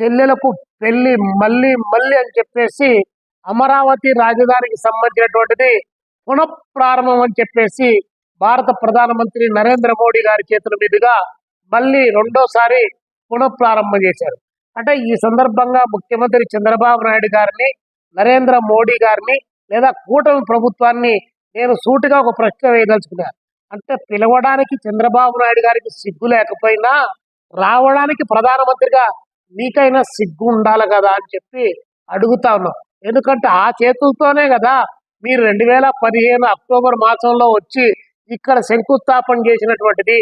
చెల్లెలకు పెళ్ళి మళ్ళీ మళ్ళీ అని చెప్పేసి అమరావతి రాజధానికి సంబంధించినటువంటిది పునఃప్రారంభం అని చెప్పేసి భారత ప్రధానమంత్రి నరేంద్ర మోడీ గారి చేతుల మీదుగా మళ్ళీ రెండోసారి పునఃప్రారంభం చేశారు. అంటే ఈ సందర్భంగా ముఖ్యమంత్రి చంద్రబాబు నాయుడు గారిని నరేంద్ర మోడీ గారిని లేదా కూటమి ప్రభుత్వాన్ని నేను సూటిగా ఒక ప్రశ్న వేయదలుచుకున్నాను అంటే పిలవడానికి చంద్రబాబు నాయుడు గారికి సిగ్గు లేకపోయినా రావడానికి ప్రధానమంత్రిగా మీకైనా సిగ్గు ఉండాలి కదా అని చెప్పి అడుగుతా ఉన్నాం ఎందుకంటే ఆ చేతులతోనే కదా మీరు రెండు వేల పదిహేను అక్టోబర్ మాసంలో వచ్చి ఇక్కడ శంకుస్థాపన చేసినటువంటిది.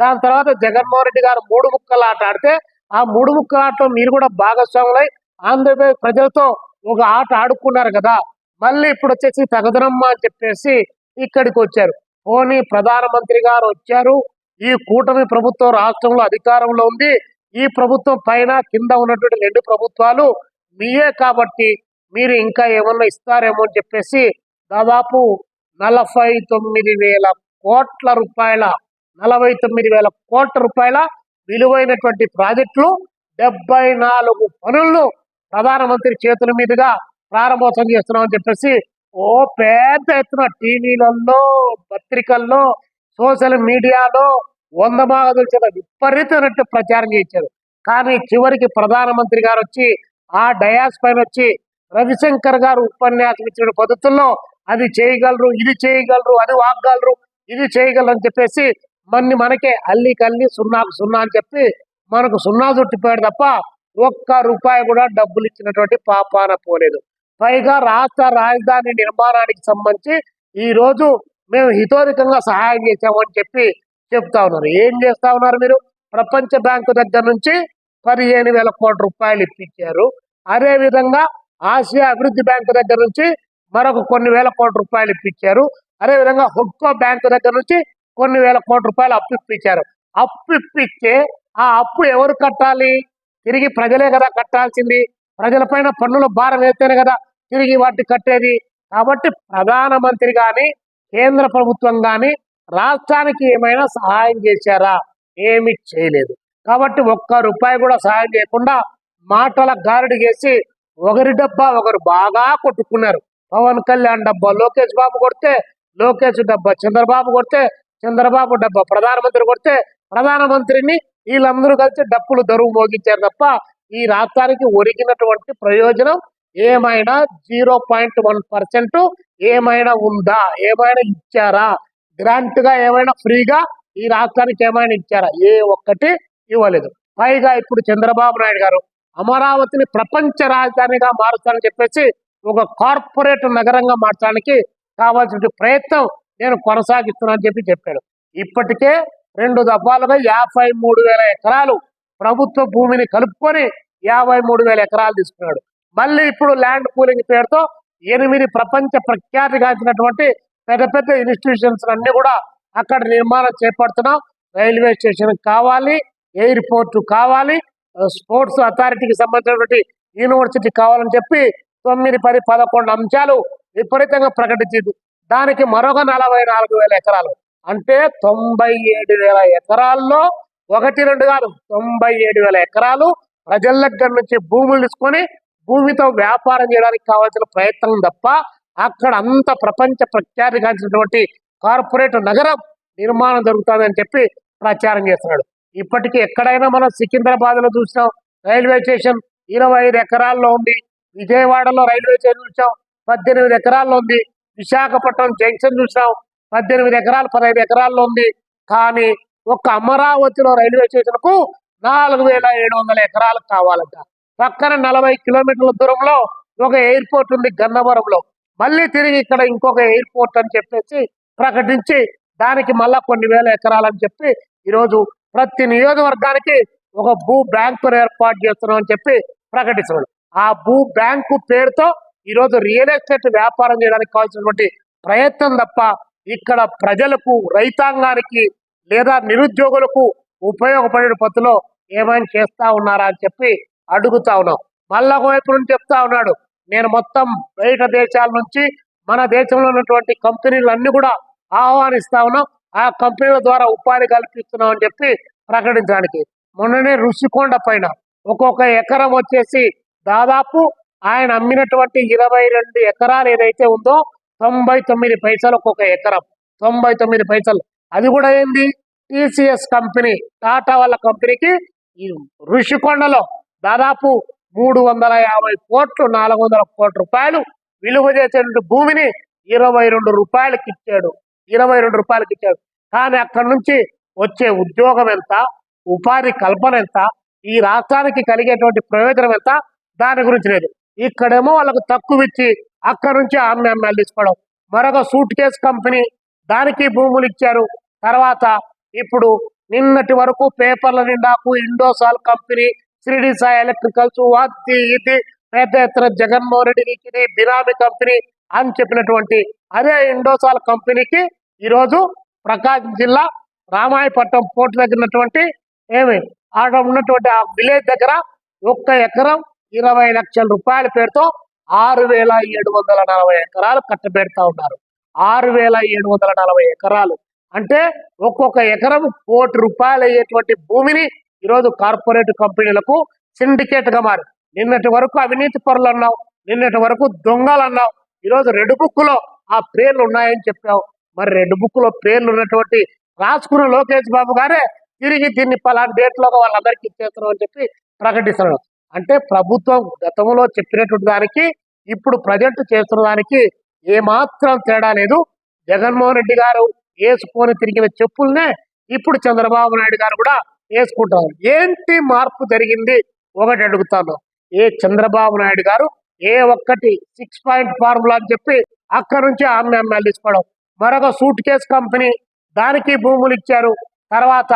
దాని తర్వాత జగన్మోహన్ రెడ్డి గారు మూడు ముక్కలు ఆట ఆడితే ఆ మూడు ముక్కల ఆటలో మీరు కూడా భాగస్వాములై ఆంధ్రప్రదేశ్ ప్రజలతో ఒక ఆట ఆడుకున్నారు కదా. మళ్ళీ ఇప్పుడు వచ్చేసి తగదనమ్మ అని చెప్పేసి ఇక్కడికి వచ్చారు. పోనీ ప్రధానమంత్రి గారు వచ్చారు. ఈ కూటమి ప్రభుత్వం రాష్ట్రంలో అధికారంలో ఉంది. ఈ ప్రభుత్వం పైన కింద ఉన్నటువంటి రెండు ప్రభుత్వాలు మీయే కాబట్టి మీరు ఇంకా ఏమన్నా ఇస్తారేమో అని చెప్పేసి దాదాపు నలభై తొమ్మిది వేల కోట్ల రూపాయల నలభై తొమ్మిది వేల కోట్ల రూపాయల విలువైనటువంటి ప్రాజెక్టులు డెబ్బై నాలుగు పనులను ప్రధానమంత్రి చేతుల మీదుగా ప్రారంభోత్సవం చేస్తున్నామని చెప్పేసి ఓ పెద్ద ఎత్తున టీవీలలో పత్రికల్లో సోషల్ మీడియాలో వంద మాగదుల చేత విపరీతమైనట్టు ప్రచారం చేయించారు. కానీ చివరికి ప్రధానమంత్రి గారు వచ్చి ఆ డయాస్ పైన వచ్చి రవిశంకర్ గారు ఉపన్యాసం ఇచ్చిన పద్ధతుల్లో అది చేయగలరు ఇది చేయగలరు అది వాగ్గలరు ఇది చేయగలరు అని చెప్పేసి మన్ని మనకే అల్లి కల్లి సున్నాకు సున్నా అని చెప్పి మనకు సున్నా చుట్టిపోయాడు తప్ప ఒక్క రూపాయి కూడా డబ్బులు ఇచ్చినటువంటి పాపాన పోలేదు. పైగా రాష్ట్ర రాజధాని నిర్మాణానికి సంబంధించి ఈ రోజు మేము హితోధికంగా సహాయం చేశామని చెప్పి చెప్తా ఉన్నారు. ఏం చేస్తా ఉన్నారు మీరు? ప్రపంచ బ్యాంకు దగ్గర నుంచి పదిహేను వేల కోట్ల రూపాయలు ఇప్పించారు. అదేవిధంగా ఆసియా అభివృద్ధి బ్యాంకు దగ్గర నుంచి మరొక కొన్ని వేల కోట్ల రూపాయలు ఇప్పించారు. అదేవిధంగా హుడ్కో బ్యాంకు దగ్గర నుంచి కొన్ని వేల కోట్ల రూపాయలు అప్పు ఇప్పించారు. అప్పు ఇప్పిస్తే ఆ అప్పు ఎవరు కట్టాలి? తిరిగి ప్రజలే కదా కట్టాల్సింది. ప్రజలపైన పన్నుల భారం వేస్తేనే కదా తిరిగి వాటిని కట్టేది. కాబట్టి ప్రధానమంత్రి కానీ కేంద్ర ప్రభుత్వం కానీ రాష్ట్రానికి ఏమైనా సహాయం చేశారా? ఏమి చేయలేదు. కాబట్టి ఒక్క రూపాయి కూడా సహాయం చేయకుండా మాటల గారడి చేసి ఒకరి డబ్బా ఒకరు బాగా కొట్టుకున్నారు. పవన్ కళ్యాణ్ డబ్బా లోకేష్ బాబు కొడితే లోకేష్ డబ్బా చంద్రబాబు కొడితే చంద్రబాబు డబ్బా ప్రధానమంత్రి కొడితే ప్రధానమంత్రిని వీళ్ళందరూ కలిసి డప్పులు దరువు మోగించారు తప్ప ఈ రాష్ట్రానికి ఒరిగినటువంటి ప్రయోజనం ఏమైనా జీరో పాయింట్ వన్ పర్సెంట్ ఏమైనా ఉందా? ఏమైనా ఇచ్చారా? గ్రాంట్గా ఏమైనా ఫ్రీగా ఈ రాష్ట్రానికి ఏమైనా ఇచ్చారా? ఏ ఒక్కటి ఇవ్వలేదు. పైగా ఇప్పుడు చంద్రబాబు నాయుడు గారు అమరావతిని ప్రపంచ రాజధానిగా మారుస్తానని చెప్పేసి ఒక కార్పొరేట్ నగరంగా మార్చడానికి కావాల్సిన ప్రయత్నం నేను కొనసాగిస్తున్నానని చెప్పి చెప్పాడు. ఇప్పటికే రెండు దఫాలుగా యాభై మూడు వేల ఎకరాలు ప్రభుత్వ భూమిని కలుపుకొని యాభై మూడు వేల ఎకరాలు తీసుకున్నాడు. మళ్ళీ ఇప్పుడు ల్యాండ్ పూలింగ్ పేరుతో ఎనిమిది ప్రపంచ ప్రఖ్యాతిగాంచినటువంటి పెద్ద పెద్ద ఇన్స్టిట్యూషన్స్ అన్ని కూడా అక్కడ నిర్మాణం చేపడుతున్నాం. రైల్వే స్టేషన్ కావాలి ఎయిర్పోర్ట్ కావాలి స్పోర్ట్స్ అథారిటీకి సంబంధించినటువంటి యూనివర్సిటీ కావాలని చెప్పి తొమ్మిది పది పదకొండు అంశాలు విపరీతంగా ప్రకటించింది. దానికి మరొక నలభై నాలుగు వేల ఎకరాలు. అంటే తొంభై ఏడు వేల ఎకరాల్లో ఒకటి రెండు కాదు తొంభై ఏడు వేల ఎకరాలు ప్రజల దగ్గర నుంచి భూములు తీసుకొని భూమితో వ్యాపారం చేయడానికి కావాల్సిన ప్రయత్నం తప్ప అక్కడ అంత ప్రపంచ ప్రఖ్యాతిగాంచినటువంటి కార్పొరేట్ నగరం నిర్మాణం జరుగుతుందని చెప్పి ప్రచారం చేస్తున్నాడు. ఇప్పటికీ ఎక్కడైనా మనం సికింద్రాబాద్లో చూసాం రైల్వే స్టేషన్ ఇరవై ఐదు ఎకరాల్లో ఉంది విజయవాడలో రైల్వే స్టేషన్ చూసాం పద్దెనిమిది ఎకరాల్లో ఉంది విశాఖపట్నం జంక్షన్ చూసాం పద్దెనిమిది ఎకరాలు పదహైదు ఎకరాల్లో ఉంది. కానీ ఒక్క అమరావతిలో రైల్వే స్టేషన్కు నాలుగు వేల ఏడు వందల ఎకరాలు కావాలంట. పక్కన నలభై కిలోమీటర్ల దూరంలో ఒక ఎయిర్పోర్ట్ ఉంది గన్నవరంలో. మళ్ళీ తిరిగి ఇక్కడ ఇంకొక ఎయిర్పోర్ట్ అని చెప్పేసి ప్రకటించి దానికి మళ్ళా కొన్ని వేల ఎకరాలని చెప్పి ఈరోజు ప్రతి నియోజకవర్గానికి ఒక భూ బ్యాంకు ఏర్పాటు చేస్తున్నాం అని చెప్పి ప్రకటిస్తున్నాడు ఆ భూ బ్యాంకు పేరుతో ఈరోజు రియల్ ఎస్టేట్ వ్యాపారం చేయడానికి కావాల్సినటువంటి ప్రయత్నం తప్ప ఇక్కడ ప్రజలకు రైతాంగానికి లేదా నిరుద్యోగులకు ఉపయోగపడే పద్ధతిలో ఏమైనా చేస్తా ఉన్నారా అని చెప్పి అడుగుతా ఉన్నాం. మళ్ళా వైపు నుండి చెప్తా ఉన్నాడు నేను మొత్తం బయట దేశాల నుంచి మన దేశంలో ఉన్నటువంటి కంపెనీలు కూడా ఆహ్వానిస్తా ఉన్నాం. ఆ కంపెనీల ద్వారా ఉపాధి కల్పిస్తున్నాం అని చెప్పి ప్రకటించడానికి. మొన్ననే ఋషికొండ పైన ఒక్కొక్క ఎకరం వచ్చేసి దాదాపు ఆయన అమ్మినటువంటి ఇరవై రెండు ఎకరాలు ఏదైతే ఉందో తొంభై తొమ్మిది పైసలు ఒక్కొక్క ఎకరం. తొంభై తొమ్మిది పైసలు. అది కూడా ఏంది? టీసీఎస్ కంపెనీ టాటా వాళ్ళ కంపెనీకి ఈ ఋషికొండలో దాదాపు మూడు వందల యాభై కోట్లు నాలుగు వందల కోట్ల రూపాయలు విలువ చేసేటువంటి భూమిని ఇరవై రెండు రూపాయలకి ఇచ్చాడు. ఇరవై రెండు రూపాయలకి ఇచ్చాడు. కానీ అక్కడి నుంచి వచ్చే ఉద్యోగం ఎంత? ఉపాధి కల్పన ఎంత? ఈ రాష్ట్రానికి కలిగేటువంటి ప్రయోజనం ఎంత? దాని గురించి లేదు. ఇక్కడేమో వాళ్ళకు తక్కువ ఇచ్చి అక్కడి నుంచి ఆమె తీసుకోవడం. మరొక సూట్ కేస్ కంపెనీ దానికి భూములు ఇచ్చారు. తర్వాత ఇప్పుడు నిన్నటి వరకు పేపర్ల నిండాకు ఇండోసాల్ కంపెనీ శ్రీడి సాయి ఎలక్ట్రికల్స్ అది ఇది. పెద్ద ఎత్తున జగన్మోహన్ రెడ్డి ఇది బినామీ కంపెనీ అని చెప్పినటువంటి అదే ఇండోసాల్ కంపెనీకి ఈరోజు ప్రకాశం జిల్లా రామాయపట్నం పోర్టు దగ్గర ఉన్నటువంటి ఏమి? ఆడ ఉన్నటువంటి ఆ విలేజ్ దగ్గర ఒక్క ఎకరం ఇరవై లక్షల రూపాయల పేరుతో ఆరు వేల ఏడు వందల నలభై ఎకరాలు కట్టబెడతా ఉన్నారు. ఆరు వేల ఏడు వందల నలభై ఎకరాలు. అంటే ఒక్కొక్క ఎకరం కోటి రూపాయలు అయ్యేటువంటి భూమిని ఈరోజు కార్పొరేట్ కంపెనీలకు సిండికేట్గా మారి. నిన్నటి వరకు అవినీతి పరులు అన్నావు నిన్నటి వరకు దొంగలు అన్నావు ఈరోజు రెడ్ బుక్లో ఆ పేర్లు ఉన్నాయని చెప్పావు. మరి రెడ్ బుక్లో పేర్లు ఉన్నటువంటి రాసుకున్న లోకేష్ బాబు గారే తిరిగి దీన్ని పలానా డేట్లో వాళ్ళందరికీ ఇచ్చేస్తున్నాం అని చెప్పి ప్రకటిస్తున్నాడు. అంటే ప్రభుత్వం గతంలో చెప్పినటువంటి దానికి ఇప్పుడు ప్రజెంట్ చేస్తున్న దానికి ఏమాత్రం తేడా లేదు. జగన్మోహన్ రెడ్డి గారు వేసుకొని తిరిగిన చెప్పుల్నే ఇప్పుడు చంద్రబాబు నాయుడు గారు కూడా వేసుకుంటారు ఏంటి మార్పు జరిగింది? ఒకటి అడుగుతాను. ఏ చంద్రబాబు నాయుడు గారు ఏ ఒక్కటి సిక్స్ పాయింట్ ఫార్ములా అని చెప్పి అక్కడ నుంచి ఆమె తీసుకోవడం మరొక సూట్ కేస్ కంపెనీ దానికి భూములు ఇచ్చారు. తర్వాత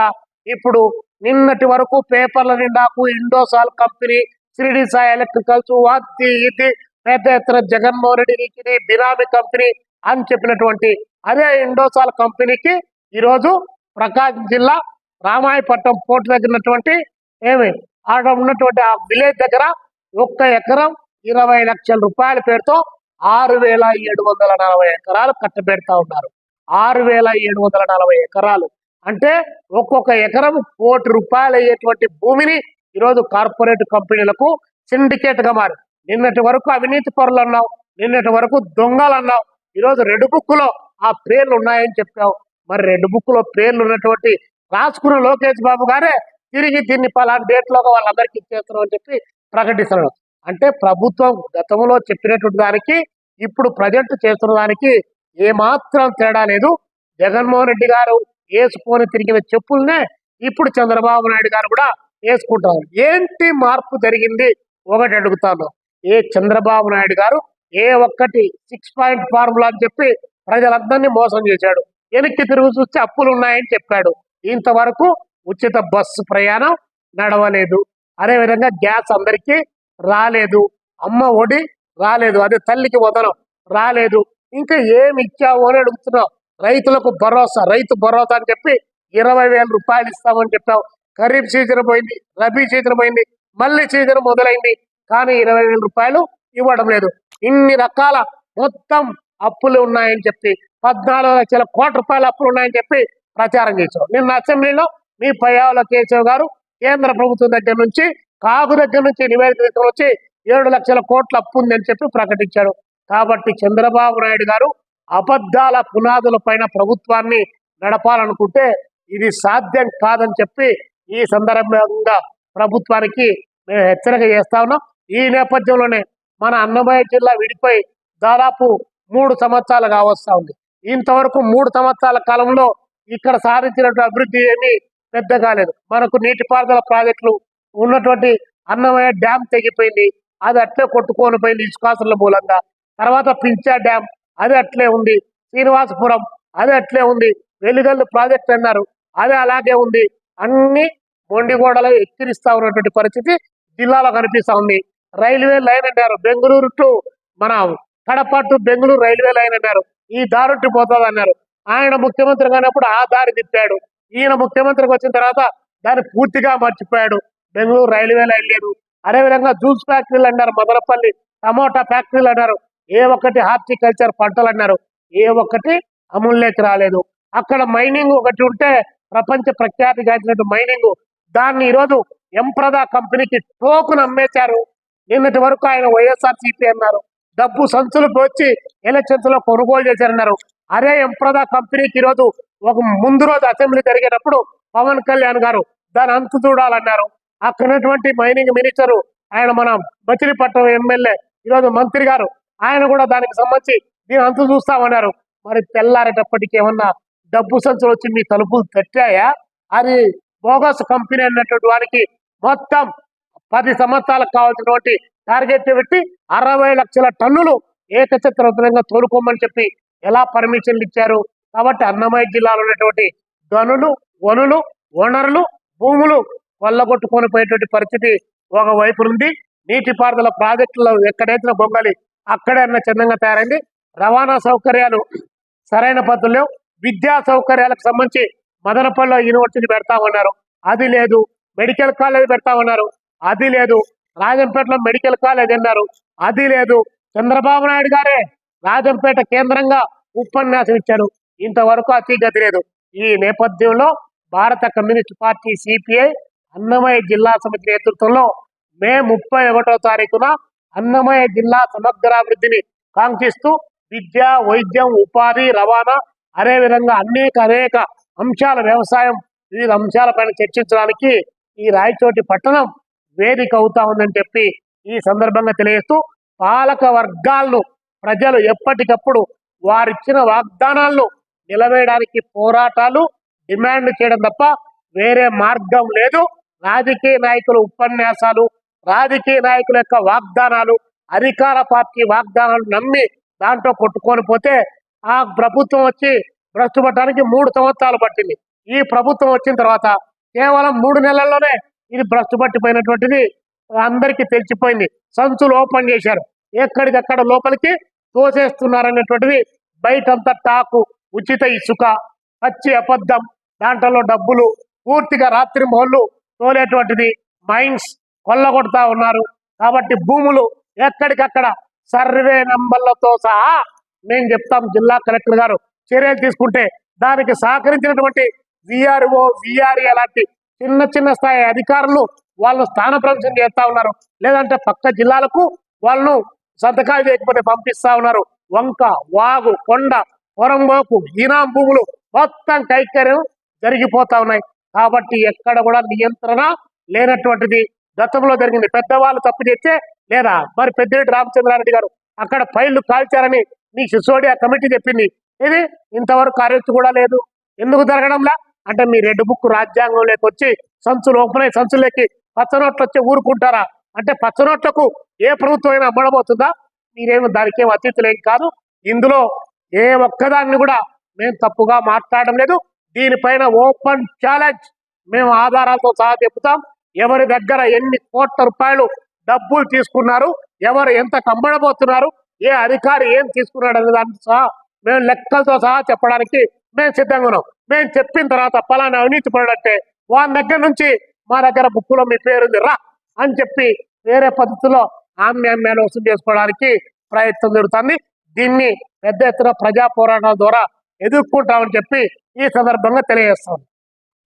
ఇప్పుడు నిన్నటి వరకు పేపర్ల నిండాకు ఇండోసాల్ కంపెనీ శ్రీడి సాయి ఎలక్ట్రికల్స్ వాతి ఇది పెద్ద ఎత్తున జగన్మోహన్ రెడ్డి బినామీ కంపెనీ అని చెప్పినటువంటి అదే ఇండోసాల్ కంపెనీకి ఈరోజు ప్రకాశం జిల్లా రామాయపట్నం పోర్టు దగ్గర ఉన్నటువంటి ఏమి? ఆడ ఉన్నటువంటి ఆ విలేజ్ దగ్గర ఒక్క ఎకరం ఇరవై లక్షల రూపాయల పేరుతో ఆరు వేల ఏడు వందల నలభై ఎకరాలు కట్టబెడతా ఉన్నారు. ఆరు వేల ఏడు వందల నలభై ఎకరాలు. అంటే ఒక్కొక్క ఎకరం కోటి రూపాయలు అయ్యేటువంటి భూమిని ఈరోజు కార్పొరేట్ కంపెనీలకు సిండికేట్గా మారి. నిన్నటి వరకు అవినీతి పరులు అన్నావు నిన్నటి వరకు దొంగలు అన్నావు. ఈరోజు రెడ్ బుక్లో ఆ పేర్లు ఉన్నాయని చెప్పావు. మరి రెడ్ బుక్లో పేర్లు ఉన్నటువంటి రాసుకున్న లోకేష్ బాబు గారే తిరిగి దీన్ని పలానా డేట్లో వాళ్ళందరికీ ఇచ్చేస్తున్నాం అని చెప్పి ప్రకటిస్తున్నాడు. అంటే ప్రభుత్వం గతంలో చెప్పినటువంటి దానికి ఇప్పుడు ప్రజెంట్ చేస్తున్న దానికి ఏమాత్రం తేడా లేదు. జగన్మోహన్ రెడ్డి గారు వేసుకొని తిరిగిన చెప్పుల్నే ఇప్పుడు చంద్రబాబు నాయుడు గారు కూడా వేసుకుంటారు ఏంటి మార్పు జరిగింది? ఒకటి అడుగుతాను. ఏ చంద్రబాబు నాయుడు గారు ఏ ఒక్కటి సిక్స్ పాయింట్ ఫార్ములా అని చెప్పి ప్రజలందరినీ మోసం చేశాడు. వెనక్కి తిరుగు చూస్తే అప్పులు ఉన్నాయని చెప్పాడు. ఇంతవరకు ఉచిత బస్సు ప్రయాణం నడవలేదు. అదేవిధంగా గ్యాస్ అందరికీ రాలేదు. అమ్మ ఒడి రాలేదు. అదే తల్లికి వదనం రాలేదు. ఇంకా ఏమి ఇచ్చావు అని అడుగుతున్నావు. రైతులకు భరోసా రైతు భరోసా అని చెప్పి ఇరవై వేల రూపాయలు ఇస్తామని చెప్పావు. ఖరీఫ్ సీజన్ పోయింది రబీ సీజన్ పోయింది మళ్ళీ సీజన్ మొదలైంది. కానీ ఇరవై వేల రూపాయలు ఇవ్వడం లేదు. ఇన్ని రకాల మొత్తం అప్పులు ఉన్నాయని చెప్పి పద్నాలుగు లక్షల కోట్ల రూపాయల అప్పులు ఉన్నాయని చెప్పి ప్రచారం చేశారు. నిన్న అసెంబ్లీలో మీ పయ్యావుల కేశవ్ గారు కేంద్ర ప్రభుత్వం దగ్గర నుంచి కాగు దగ్గర నుంచి నివేదిక తీసుకొని వచ్చి ఏడు లక్షల కోట్ల అప్పు ఉందని చెప్పి ప్రకటించాడు కాబట్టి చంద్రబాబు నాయుడు గారు అబద్ధాల పునాదుల పైన ప్రభుత్వాన్ని నడపాలనుకుంటే ఇది సాధ్యం కాదని చెప్పి ఈ సందర్భంగా ప్రభుత్వానికి మేము హెచ్చరిక చేస్తా ఉన్నాం. ఈ నేపథ్యంలోనే మన అన్నమయ్య జిల్లా విడిపోయి దాదాపు మూడు సంవత్సరాలు కావస్తా ఉంది. ఇంతవరకు మూడు సంవత్సరాల కాలంలో ఇక్కడ సాధించినటువంటి అభివృద్ధి ఏమి పెద్ద కాలేదు. మనకు నీటిపారుదల ప్రాజెక్టులు ఉన్నటువంటి అన్నమయ్య డ్యామ్ తెగిపోయింది. అది అట్లే కొట్టుకొని పోయింది ఇసుకాసుల మూలంగా. తర్వాత పించా డ్యామ్ అది అట్లే ఉంది. శ్రీనివాసపురం అది అట్లే ఉంది. వెలుగల్లు ప్రాజెక్ట్ అన్నారు అది అలాగే ఉంది. అన్ని మొండిగోడలు ఎక్కిరిస్తా ఉన్నటువంటి పరిస్థితి జిల్లాలో కనిపిస్తా ఉంది. రైల్వే లైన్ అన్నారు బెంగళూరు టు మన Kadapa to Bengaluru railway line అన్నారు ఈ దారుట్టి పోతుంది అన్నారు ఆయన ముఖ్యమంత్రి కానప్పుడు ఆ దారి తిప్పాడు. ఈయన ముఖ్యమంత్రికి వచ్చిన తర్వాత దాన్ని పూర్తిగా మర్చిపోయాడు. బెంగళూరు రైల్వే లైన్ లేదు. అదేవిధంగా జ్యూస్ ఫ్యాక్టరీలు అన్నారు మదనపల్లి టమోటా ఫ్యాక్టరీలు అన్నారు ఏ ఒక్కటి హార్టికల్చర్ పంటలు అన్నారు ఏ ఒక్కటి అమూల్యకి రాలేదు. అక్కడ మైనింగ్ ఒకటి ఉంటే ప్రపంచ ప్రఖ్యాతి గాంచినట్టు మైనింగ్ దాన్ని ఈరోజు ఎంప్రదా కంపెనీకి టోకును అమ్మేశారు. నిన్నటి వరకు ఆయన వైఎస్ఆర్ సిపి అన్నారు. డబ్బు సంచులకు వచ్చి ఎలక్షన్స్లో కొనుగోలు చేశారన్నారు. అరే ఎంప్రదా కంపెనీకి ఈరోజు ఒక ముందు రోజు అసెంబ్లీ జరిగేటప్పుడు పవన్ కళ్యాణ్ గారు దాని అంతు చూడాలన్నారు. అక్కడ మైనింగ్ మినిస్టర్ ఆయన మన మచిలీపట్నం ఎమ్మెల్యే ఈరోజు మంత్రి గారు ఆయన కూడా దానికి సంబంధించి దీని అంతు చూస్తామన్నారు. మరి తెల్లారేటప్పటికి ఏమన్నా డబ్బు సంచులు వచ్చి మీ తలుపులు తట్టాయా? అది బోగస్ కంపెనీ అన్నటువంటి వారికి మొత్తం పది సంవత్సరాలకు కావాల్సినటువంటి టార్గెట్ పెట్టి అరవై లక్షల టన్నులు ఏకచిత్రవంతంగా తోలుకోమని చెప్పి ఎలా పర్మిషన్లు ఇచ్చారు? కాబట్టి అన్నమయ్య జిల్లాలో ఉన్నటువంటి గనులు వనులు వనరులు భూములు కొల్లగొట్టుకొని పోయేటువంటి పరిస్థితి ఒక వైపు ఉంది నీటిపారుదల ప్రాజెక్టులో ఎక్కడైతే బొంగలి అక్కడే అన్న చందంగా తయారైంది. రవాణా సౌకర్యాలు సరైన పద్ధతులు విద్యా సౌకర్యాలకు సంబంధించి మదనపల్లిలో యూనివర్సిటీ పెడతామన్నారు అది లేదు. మెడికల్ కాలేజ్ పెడతామన్నారు అది లేదు. రాజంపేటలో మెడికల్ కాలేజ్ అన్నారు. అది లేదు. చంద్రబాబు నాయుడు గారే రాజంపేట కేంద్రంగా ఉపన్యాసం ఇచ్చారు ఇంతవరకు అతిగతి లేదు ఈ నేపథ్యంలో భారత కమ్యూనిస్ట్ పార్టీ సిపిఐ అన్నమయ్య జిల్లా సమితి నేతృత్వంలో మే ముప్పై ఒకటో తారీఖున అన్నమయ్య జిల్లా సమగ్రాభివృద్ధిని కాంక్షిస్తూ విద్య వైద్యం ఉపాధి రవాణా అదే విధంగా అనేక అనేక అంశాల వ్యవసాయం వివిధ అంశాలపైన చర్చించడానికి ఈ రాయచోటి పట్టణం వేదిక అవుతా ఉందని చెప్పి ఈ సందర్భంగా తెలియజేస్తూ పాలక వర్గాలను ప్రజలు ఎప్పటికప్పుడు వారిచ్చిన వాగ్దానాలను నిలవేయడానికి పోరాటాలు డిమాండ్ చేయడం తప్ప వేరే మార్గం లేదు. రాజకీయ నాయకుల ఉపన్యాసాలు రాజకీయ నాయకుల యొక్క వాగ్దానాలు అధికార పార్టీ వాగ్దానాలు నమ్మి దాంట్లో కొట్టుకొని పోతే ఆ ప్రభుత్వం వచ్చి భ్రష్టుపట్టడానికి మూడు సంవత్సరాలు పట్టింది. ఈ ప్రభుత్వం వచ్చిన తర్వాత కేవలం మూడు నెలల్లోనే ఇది భ్రష్టుపట్టిపోయినటువంటిది అందరికీ తెలిసిపోయింది. సంచులు ఓపెన్ చేశారు. ఎక్కడికక్కడ లోపలికి తోసేస్తున్నారనేటువంటిది బయటంతా టాకు ఉచిత ఇసుక పచ్చి అబద్ధం దాంట్లో డబ్బులు పూర్తిగా రాత్రి మొహళ్ళు తోలేటువంటిది మైన్స్ కొల్లగొడతా ఉన్నారు. కాబట్టి భూములు ఎక్కడికక్కడ సర్వే నంబర్లతో సహా మేము చెప్తాం జిల్లా కలెక్టర్ గారు చర్యలు తీసుకుంటే దానికి సహకరించినటువంటి విఆర్ఓ విఆర్ఏ లాంటి చిన్న చిన్న స్థాయి అధికారులు వాళ్ళు స్థానప్రవేశం చేస్తా ఉన్నారు. లేదంటే పక్క జిల్లాలకు వాళ్ళను సంతకాలు చేయకపోతే పంపిస్తా ఉన్నారు. వంక వాగు కొండ పొరంబోకు ఈనాం భూములు మొత్తం కైకర్యం జరిగిపోతా ఉన్నాయి. కాబట్టి ఎక్కడ కూడా నియంత్రణ లేనటువంటిది. గతంలో జరిగింది. పెద్దవాళ్ళు తప్పు చేస్తే లేదా మరి పెద్దిరెడ్డి రామచంద్రారెడ్డి గారు అక్కడ ఫైళ్ళు కాల్చారని మీ సిసోడియా కమిటీ చెప్పింది. ఇది ఇంతవరకు అరెస్ట్ కూడా లేదు. ఎందుకు జరగడంలా? అంటే మీ రెడ్ బుక్ రాజ్యాంగంలోకి వచ్చి సంచులు ఓపెన్ అయ్యి సంచులకి పచ్చనోట్లు వచ్చి ఊరుకుంటారా? అంటే పచ్చనోట్లకు ఏ ప్రభుత్వం అయినా అమ్మడబోతుందా? మీరేమి దానికి ఏం అతిథులేం కాదు. ఇందులో ఏ ఒక్కదాన్ని కూడా మేము తప్పుగా మాట్లాడడం లేదు. దీనిపైన ఓపెన్ ఛాలెంజ్. మేము ఆధారాలతో సహా చెప్తాం. ఎవరి దగ్గర ఎన్ని కోట్ల రూపాయలు డబ్బులు తీసుకున్నారు ఎవరు ఎంత కమ్మడబోతున్నారు ఏ అధికారి ఏం తీసుకున్నాడు అనే దాని సహా మేము లెక్కలతో సహా చెప్పడానికి మేము సిద్ధంగా ఉన్నాం. మేము చెప్పిన తర్వాత పలానా అవినీతి పడంటే వాళ్ళ దగ్గర నుంచి మా దగ్గర బుక్కులో మీ పేరుంది. రా! అని చెప్పి వేరే పద్ధతిలో ఆమె వసూలు చేసుకోవడానికి ప్రయత్నం జరుగుతుంది. దీన్ని పెద్ద ఎత్తున ప్రజా పోరాటాల ద్వారా ఎదుర్కొంటామని చెప్పి ఈ సందర్భంగా తెలియజేస్తాం